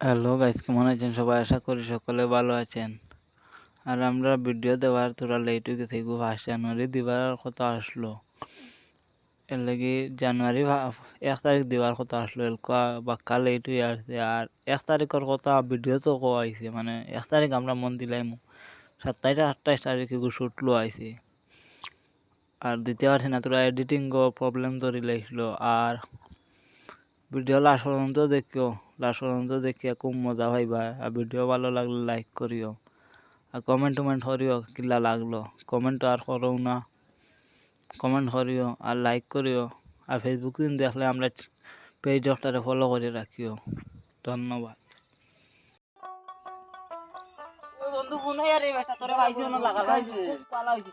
Hello guys কেমন আছেন? সবাই আশা করি সকলে ভালো আছেন। আর আমরা ভিডিও দেওয়ার তোরা লেট হয়ে গো। ফার্স্ট জানুয়ারি দিবার কথা আসলো। এর লাগি জানুয়ারি এক তারিখ দিবার কথা আসলো এলকা বাক্কা লেট হয়ে আসছে। আর এক তারিখের কথা ভিডিও তো কোয়া মানে এক তারিখ আমরা মন দিলাম সাতাইশ আঠাইশ তারিখে শুটলো আইছে। আর দিতে পারছি না, তোরা এডিটিং প্রবলেম ধরে লাগছিল আর ভিডিও লাস্ট পর্যন্ত দেখিও। লাস্ট পর্যন্ত দেখিয়া খুব মজা পাইবা। আর ভিডিও ভালো লাগলে লাইক করিও। আর কমেন্ট টমেন্ট করিও কিলা লাগল। কমেন্ট আর করো না। কমেন্ট করিও আর লাইক করিও। আর ফেসবুক দিন দেখলে আমরা পেজ একটারে ফলো করে রাখিও। ধন্যবাদ। বন্ধু ফোন আরে বেটা তোরে ভাইছে না লাগা ভাইছে পালা হইছে।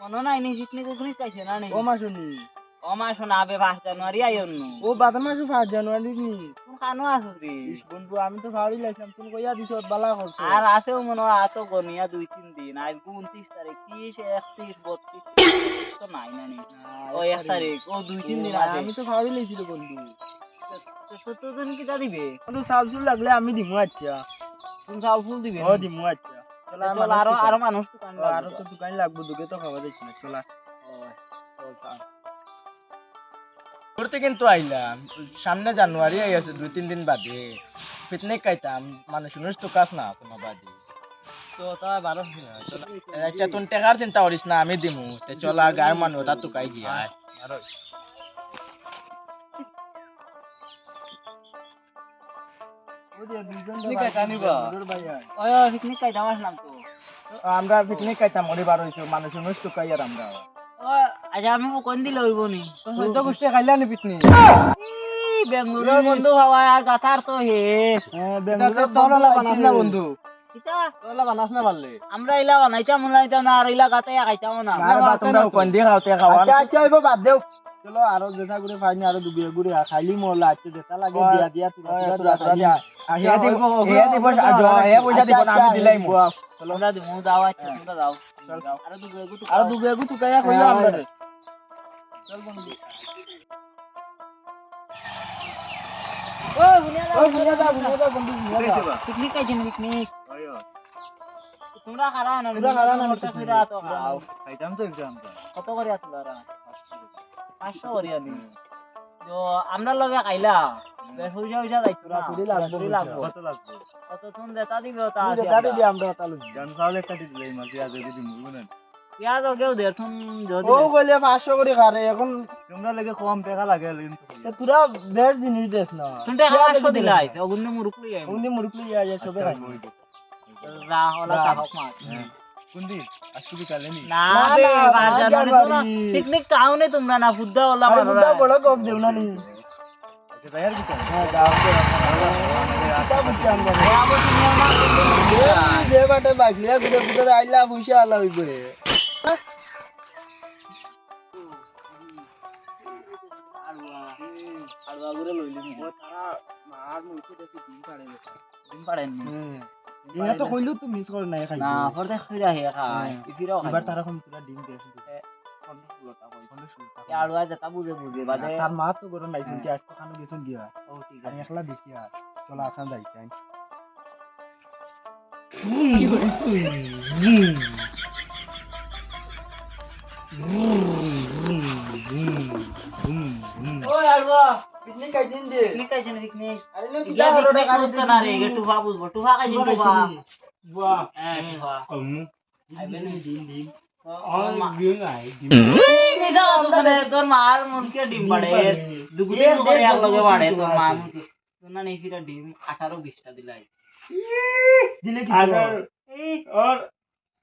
মনে নাই নি জিতনি কোকনি চাইছে না নি। ও মাসুনি। ও জানুয়ারি আইন ও বাদা মাসু ফার্স্ট জানুয়ারি নি। কোন রে। বন্ধু আমি তো ভাবি লাইছিলাম তুমি কইয়া দিছ বালা করছ। আর আছেও মনে হয় আতো গনিয়া দুই তিন দিন। আজ উনত্রিশ তারিখ ত্রিশ একত্রিশ বত্রিশ তো নাই না নি। ও এক তারিখ ও দুই তিন দিন আছে। আমি তো ভাবি লাইছিল বন্ধু। দিবে? লাগলে আমি দিমু আচ্ছা। তুমি ফুল দিবে? ও দিমু আচ্ছা। চল আরও আরও মানুষ আরও তো দোকান লাগবে দুকে তো না চলা। করতে কিন্তু আইলাম। সামনে জানুয়ারি আই আছে দুই তিন দিন বাদে। পিকনিক খাইতাম মানে শুনিস তো কাজ না কোনো বাদে। তো তা বারো আচ্ছা তুই টেকার চিন্তা করিস না আমি দিমু। তে চল আর গায়ের মানুষ ওটা তো কাই গিয়া। ওই পিকনিক খাইতাম আসলাম তো। আমরা পিকনিক খাইতাম ওরে বার হইছো। মানুষ তো কাই আর আমরা। আজ আমি কোন দিলে হইব নি চোদ্দ গোষ্ঠী খাইলা নি পিকনিক ই, বেঙ্গুরের বন্ধু হওয়া আর গাতার তো হে বেঙ্গলের তো বানাস না বন্ধু বানাস না পারলে আমরা ইলা বানাইতাম বানাইতাম না আর ইলা গাতে খাইতাম না কোন দিয়ে খাওতে খাওয়া আচ্ছা আচ্ছা এবার বাদ দেও চলো আরও যেটা করে ফাইনি আরও দুবে গুড়ে খাইলি মোলা আচ্ছা যেটা লাগে দিয়া দিয়া তুরা তুরা তুরা আহিয়া দিব আহিয়া দিব আহিয়া পয়সা দিব না আমি দিলাই মো চলো আমরা দিমু যাও আচ্ছা তোমরা যাও যাও। আরও দুগো এগু আরও দুবে গু তুকায়া কইয়া আমরা পিকনিক খাইছেন পিকনিক তোমরা খারা না তোমরা খারা না, কত করে আতো খাও খাইতাম তো একদম কত করে আতো লারা 500 করে আনি তো আমরা লগে খাইলা পয়সা পয়সা যাইতো না তুরি লাগবো তুরি লাগবো কত লাগবে কত তুমি দেতা দিবে তা তুই আমরা। দিবি আমরা তালু গান কাটি দিলে মাঝে আগে দিদি মুগু না পেঁয়াজ কেউ দেখুন ও কইলে 500 করে খারে এখন তোমরা লাগে কম টাকা লাগে কিন্তু তোরা বেশ জিনিস দেস না তুমি টাকা পাঁচশো দিলাই অগুন্য মুরুকুলি আইব উনি মুরুকলি ইয়া ইয়া সবে রা হলা কাহক মাছ কুন্দি আসুবি কালে নি না না, বাজার বাজার জানি তো না পিকনিক খাও নে তোমরা না ফুদ্দা হলা আরে বড় কম দেও না নি আচ্ছা তাইয়ার কি হ্যাঁ দাও তো আটা তুমি না যে বাটে বাগলিয়া গুদে গুদে আইলা পয়সা আলা হইবে তো কইলু তো মিস করে নাই খাই। না ফরদে খইরা হে খায় ইফিরাও খায় এবার তারা কম তোরা ডিম দিয়ে এ আলবা যেটা বুঝে বুঝে বাদে তার মা নাই শুনছি আজকে খানো গেছেন দিয়া। ও ঠিক আছে। একলা দেখি চলা আসান যাইতাই তোরে মার মুনকে ডিম বাড়ে দুগুদিন করে এক বাড়ে তোর মা তোর না নেফিরা ডিম 18 20টা দিলাই দিলে কি আঠারো।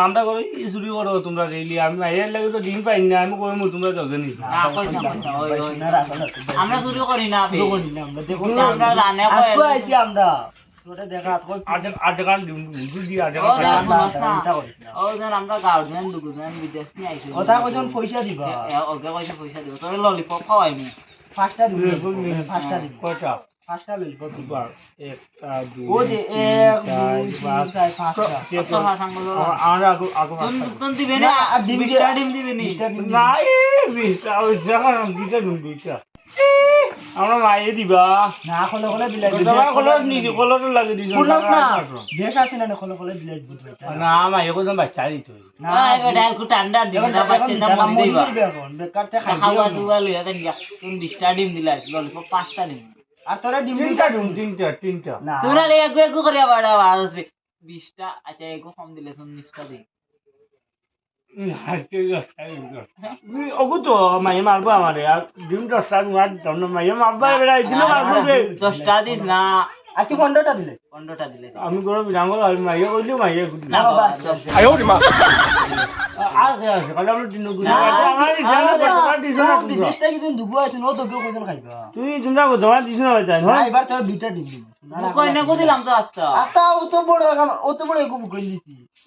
আমরা চুরি করো তোমরা ডেইলি আমি মাইয়ের লাগে তো ডিম পাই না আমি কইমু তোমরা জগে নি আমরা চুরি করি আমরা রানে কই আমরা। ডিম ডিম কথা কইজন পয়সা দিবা। ওকে দিব। তোরে ললিপপ খাওয়াইনি। পাঁচটা দিবি। পাঁচটা দিবি। কয়টা? পাঁচটা লইব দুবার একটা দুই এক দুই তিন চার পাঁচটা। কত হাসান বলো আমরা আগো আগো তুন দিবে না, আর ডিম দিবে নি? বিশটা দিবি। না এ বিশটা ওই জায়গা ডিম দুইটা আমরা মাইয়ে দিবা। না খলে খলে দিলে তোমার কলর নিজে কলর লাগে দিছ না? আছে না খলে খলে দিলে বুঝ পাইতা না কোজন বাচ্চা দিত না একটু ঠান্ডা দিবে না বাচ্চা না দিবা। বেকার তে খাই খাওয়া দুয়া লইয়া দেন গিয়া তুমি বিশটা ডিম দিলা ললিপপ পাঁচটা দিন আর তোরা ডিম তিনটা ডিম তিনটা তিনটা। না। তোমরা লে একগু একগু করিয়া বাড়া আচ্ছা একগু কম দিলে তুমি বিশটা দিন অগু তো মাইয়ে মারবো আমারে আর ডিম দশটা মার দিতাম মাইয়ে মারবা এবার দিলে মারবো দশটা দিন না পনেরোটা দিলে পনেরোটা দিলে আমি গরম ডাঙ্গল আর মাইয়ে কইলে মাইয়ে না বাবা আর কে আছে কাল আমরা দিন গুলি আমার জানা তোমার দিছ না তোমরা বিদেশটা কিন্তু দুবো আছে ও তো কেউ খাইবা তুই জমা দিছ না বাচ্চা না এবার তোরা দুইটা ডিম দিবি কই না কো দিলাম তো আস্তা আস্তা ও তো বড় ও তো বড় বুকই দিছি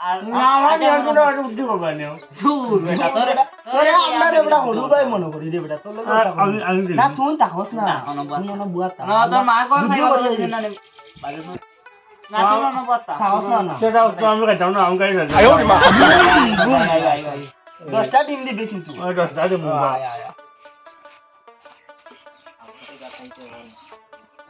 আর না আর উঠতে পারবা না দূর বেটা তোরে তোরে আমরা রে বেটা হলু ভাই মনে করি রে বেটা তোর লগে আমি আমি না তুই তাহস না না, বুয়া তা না তোর মা কর বলছিস না নে। না তাহস না না সেটা তো না না আই আই আই দশটা ডিম দিবি কিন্তু দশটা দে মুবা আয় আয়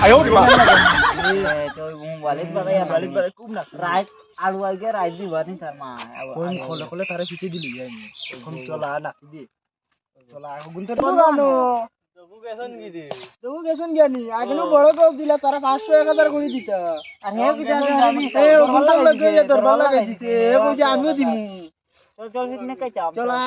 না না না দেও গুড বাতাই এ তো মোবাইল বাগাই বালিক বালিক বালিক খুব নাচ রাইট আলু আগে রাইট দিবা নি তার মা। কোন খোলে খোলে তারে পিছে দিলি যাই নি। এখন চলা নাচি দি। চলা গুন তো বানো তবু গেছন কি দে তো গেছন জ্ঞানী আগেনো বড় কোপ দিলা তারা 500 1000 করে দিতা। আর হে কি জানি এ ওগুন তো লগে যে দরবার লাগাই দিছে। এ কইছে আমিও দিমু। চল চল পিকনিক কাই চাও চলা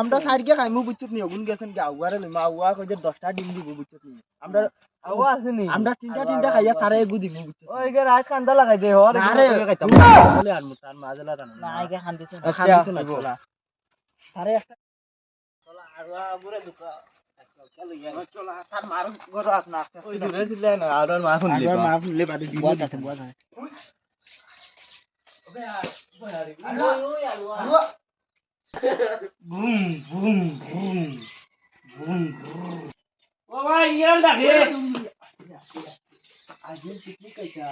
আমরা সাইড কে খাইমু বুঝছত নি ওগুন গেছন কি আউয়ারে লইমা আউয়া কইছে 10টা ডিম দিব বুঝছত নি। আমরা আওয়া আছে নি? আমরা তিনটা তিনটা খাইয়া তারে এগু দিমু বুঝছত ওই গে রাত কান্দা লাগাই দে হর না রে বলে আনমু তার মাজলা জানো না আগে খান্দিছ খান্দিছ না চলা। তারে একটা চলা আর বুরে দুকা চল বুম বুম বুম বুম ও ভাই ইয়ার দেখে আজকে পিকনিক কইতা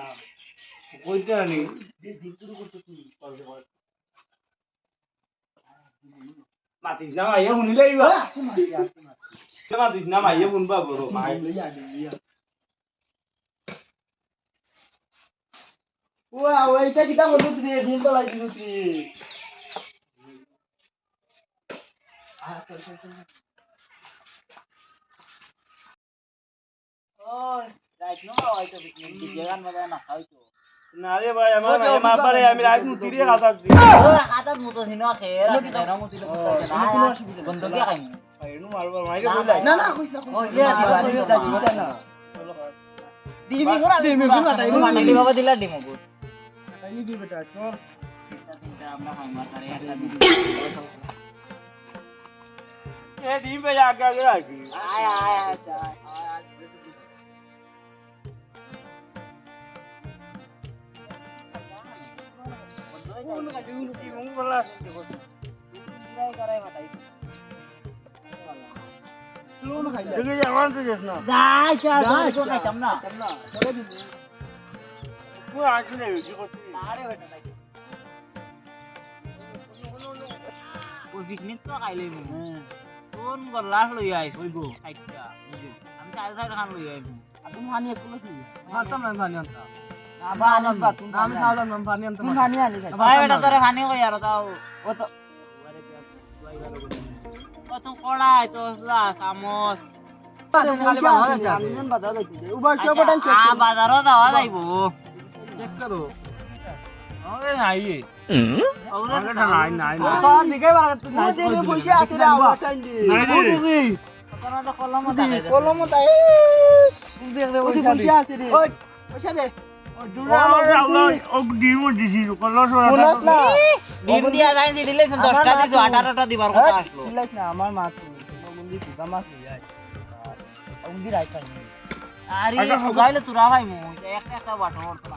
কইতে নি? দিন শুরু করতে তুই মাতিস না মাইয়া শুনিলে ইবা মাতিস না মাইয়া শুনবা বড়। মাই ওয়া ওইটা কিটা বলু তুই দিন বলাই দিলু তুই আ চল চল চল ওই রাইট নো ওই তো পিকনিক দিকে গান বাজা না খাইতো না রে ভাই আমার মাইয়া মা পারে আমি রাত মুতিরে খাতা দি ওই হাতাত মুতো ছিনো খের না মুতিলে মুতিলে বন্ধ কি খাইম এনু মারবা মাইরে কইলাই না না কইছ না দিবা দিবা দিবা না গুড়া দিবি গুড়া, তাই না? মাটালি বাবা দিলা ডিমো গুড় তাই দি বেটা চল আমরা খাইম তারে একটা એ દી પે આગળ આગળ આવી આય આય આય કોણ કા જીવ નથી હું બોલા ઇરાય કરાય મતાઈ લોન ખાઈ જાય જગ્યા આવવાનું છે જસના જાય છે તો કાઈ તમના તમના ચલો દી કોઈ આજ ને જીવો મારે બેટા કોઈ વિઘ્નિત તો કાઈ લઈ હું কোন গল্লাস লই আইস ওই গো। বুঝো আমি চাই চাই খান লই আইব তুমি হানি একটু আনতা। আবা আনি আমি তুমি হানি আনি ভাই বেটা তোরে হানি কই আর তাও। ও তো কড়াই তো চামচ বাধা যাচ্ছে বাধা দিলে আমার মাছ মাছ আরে সুগাইলে তোরা ভাই মু একটা একটা বাটো করতো না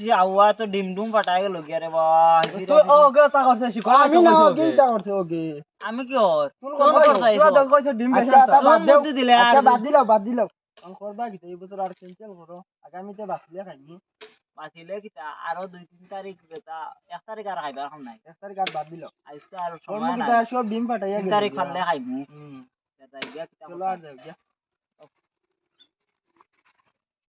যাই আওয়া তো ডিম ডুম পাঠাই গেল গিয়া রে বাবা তো ও গে তা করছে শিখো আমি না ওকে তা করছে ওকে আমি কি হর তুই কোন করতাই তুই তো কইছো ডিম বেশি আচ্ছা, বাদ বুদ্ধি দিলে আচ্ছা বাদ দিলাও বাদ দিলাও আমি করবা কি এই বছর আর ক্যান্সেল করো। আগামীতে বাঁচলে খাইনি। বাঁচিলে কিতা আরও দুই তিন তারিখ বেটা এক তারিখ আর খাইবার খাম নাই। এক তারিখ আর বাদ দিলাও আজকে আর তোর সময় নাই। তা সব ডিম তিন গেল তারিখ খাইলে খাইবো হুম। এটা গিয়া কিতা চলো আর যাও গিয়া।